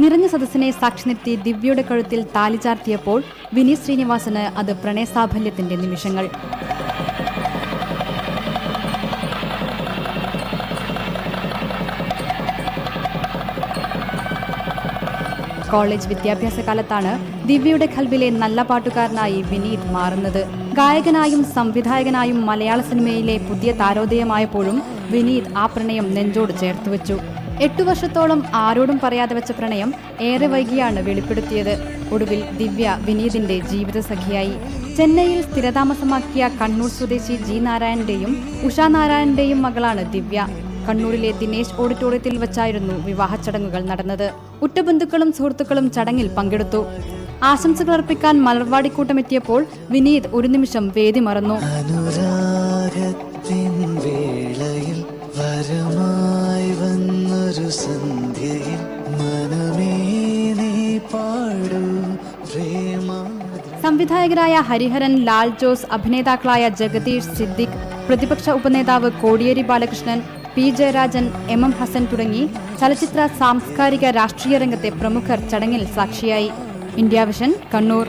നിറഞ്ഞ സദസ്സിനെ സാക്ഷി നിർത്തി ദിവ്യയുടെ കഴുത്തിൽ താലി ചാർത്തിയപ്പോൾ വിനീത് ശ്രീനിവാസന് അത് പ്രണയസാഫല്യത്തിന്റെ നിമിഷങ്ങൾ. കോളേജ് വിദ്യാഭ്യാസ കാലത്താണ് ദിവ്യയുടെ ഖൽബിലെ നല്ല പാട്ടുകാരനായി വിനീത് മാറുന്നത്. ഗായകനായും സംവിധായകനായും മലയാള സിനിമയിലെ പുതിയ താരോദയമായപ്പോഴും വിനീത് ആ പ്രണയം നെഞ്ചോട് ചേർത്തുവെച്ചു എട്ടു വർഷത്തോളം ആരോടും പറയാതെ വെച്ച പ്രണയം ഏറെ വൈകിയാണ് വെളിപ്പെടുത്തിയത്. ഒടുവിൽ ദിവ്യ വിനീതിന്റെ ജീവിത സഖിയായി ചെന്നൈയിൽ സ്ഥിരതാമസമാക്കിയ കണ്ണൂർ സ്വദേശി ജി നാരായണന്റെയും ഉഷാ നാരായണന്റെയും മകളാണ് ദിവ്യ. കണ്ണൂരിലെ ദിനേശ് ഓഡിറ്റോറിയത്തിൽ വെച്ചായിരുന്നു വിവാഹ ചടങ്ങുകൾ നടന്നത്. ഉറ്റബന്ധുക്കളും സുഹൃത്തുക്കളും ചടങ്ങിൽ പങ്കെടുത്തു. ആശംസകൾ അർപ്പിക്കാൻ മലർവാടിക്കൂട്ടമെത്തിയപ്പോൾ വിനീത് ഒരു നിമിഷം വേദി മറന്നു. മനമേ നീ സംവിധായകരായ ഹരിഹരൻ ലാൽ ജോസ് അഭിനേതാക്കളായ ജഗദീഷ് സിദ്ദിഖ് പ്രതിപക്ഷ ഉപനേതാവ് Kodiyeri Balakrishnan P Jayarajan M M Hassan തുടങ്ങി ചലച്ചിത്ര സാംസ്കാരിക രാഷ്ട്രീയ രംഗത്തെ പ്രമുഖർ ചടങ്ങിൽ സാക്ഷിയായി. India vision Kannur.